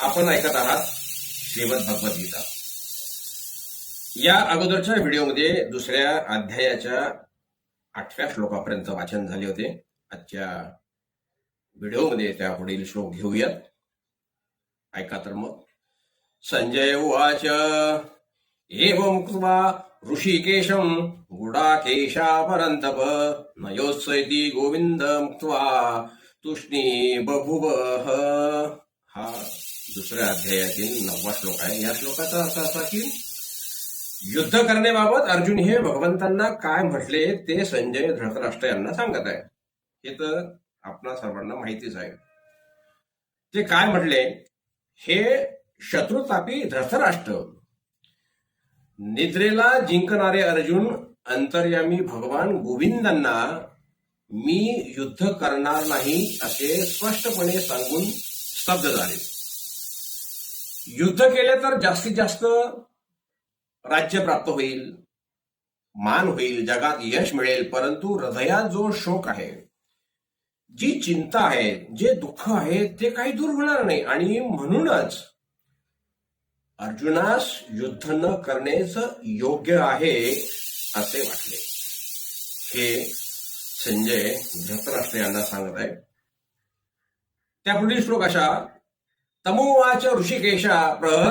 आपण ऐकत आहात श्रीमद भगवद्गीता या अगोदरच्या व्हिडिओमध्ये दुसऱ्या अध्यायाच्या आठव्या श्लोकापर्यंत वाचन झाले होते. आजच्या व्हिडिओमध्ये त्या पुढील श्लोक घेऊयात. ऐका तर मग. संजय उवाच. एवं कृत्वा ऋषिकेशं गुडाकेशा परन्तप नयोत्सैति गोविन्द मुक्त्वा तुष्णी बभुवः हा. दुसऱ्या अध्यायातील नववा श्लोक आहे. या श्लोकाचा अर्थ असा की युद्ध करण्याबाबत अर्जुन हे भगवंतांना काय म्हटले ते संजय धृतराष्ट्र यांना सांगत आहे. हे तर आपणा सर्वांना माहितीच आहे. ते काय म्हटले? हे शत्रुतापी धृतराष्ट्र. निद्रेला जिंकणारे अर्जुन अंतर्यामी भगवान गोविंदांना मी युद्ध करणार नाही असे स्पष्टपणे सांगून स्तब्ध झाले. युद्ध केले तर जास्तीत जास्त राज्य प्राप्त होईल मान होईल जगात यश मिळेल परंतु हृदयात जो शोक आहे जी चिंता आहे जे दुःख आहे ते काही दूर होणार नाही. आणि म्हणूनच अर्जुनास युद्ध न करणेच योग्य आहे असे वाटले. हे संजय धृतराष्ट्र यांना सांगत आहे त्या श्लोक अशा तमोवाच ऋषिकेशा प्रह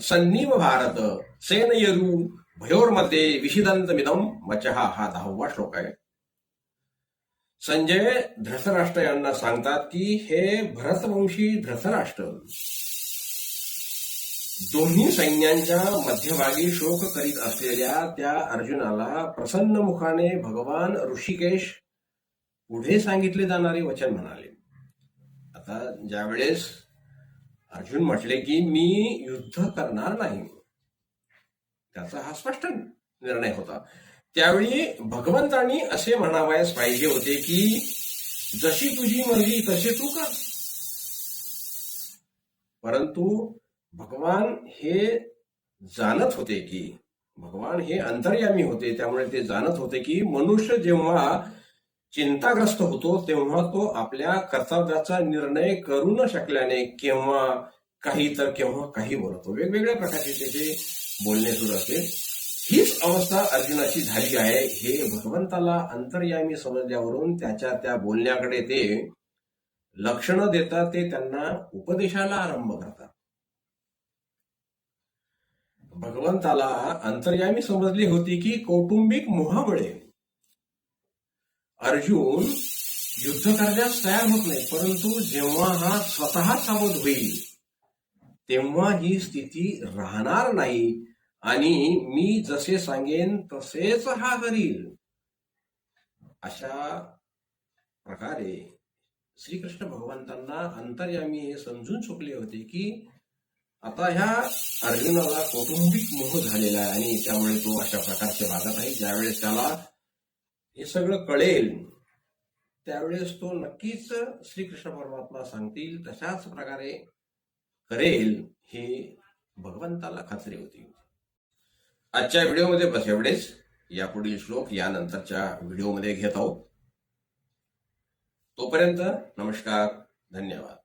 सन्नीव भारत। सेनयरू भयोर्मध्ये विषिदंतमिदम वचहा हा दहावा श्लोक आहे. संजय धृतराष्ट्र यांना सांगतात की हे भरतवंशी धृतराष्ट्र दोन्ही सैन्यांच्या मध्यभागी शोक करीत असलेल्या त्या अर्जुनाला प्रसन्न मुखाने भगवान ऋषिकेश पुढे सांगितले जाणारे वचन म्हणाले. आता ज्यावेळेस अर्जुन म्हटले की मी युद्ध करणार नाही. त्याचा हा स्पष्ट निर्णय होता. त्यावेळी भगवंतांनी असे म्हणावयास पाहिजे होते की जशी तुझी मर्जी तसे तू कर. परंतु भगवान हे जाणत होते की भगवान हे अंतर्यामी होते त्यामुळे ते जाणत होते की मनुष्य जेव्हा चिंताग्रस्त होतो तेव्हा तो आपल्या कर्तव्याचा निर्णय करू न शकल्याने केव्हा काही तर केव्हा काही बोलतो. वेगवेगळ्या प्रकारचे त्याचे बोलणे सुरू असते. हीच अवस्था अर्जुनाची झाली आहे. हे भगवंताला अंतर्यामी समजल्यावरून त्याच्या त्या बोलण्याकडे ते लक्षणं देतात ते त्यांना उपदेशाला आरंभ करतात. भगवंताला अंतर्यामी समजली होती की कौटुंबिक मोहामुळे अर्जुन युद्ध करण्यास तयार होत नाही परंतु जेव्हा हा स्वतः सावध होईल तेव्हा ही स्थिती राहणार नाही आणि मी जसे सांगेन तसेच हा करील अशा प्रकारे श्रीकृष्ण भगवंतांना अंतर्यामी हे समजून चुकले होते की आता ह्या अर्जुनाला कौटुंबिक मोह झालेला आहे आणि त्यामुळे तो अशा प्रकारचे वागत आहे ज्यावेळेस त्याला हे सगळं कळेल. त्यावेळेस तो नक्कीच श्रीकृष्ण परमात्मा सांगतील तशाच प्रकारे करेल हे भगवंताला खात्री होती. आजच्या व्हिडिओमध्ये बस एवढेच. यापुढील श्लोक यानंतरच्या व्हिडिओमध्ये घेत आहोत. तोपर्यंत नमस्कार धन्यवाद.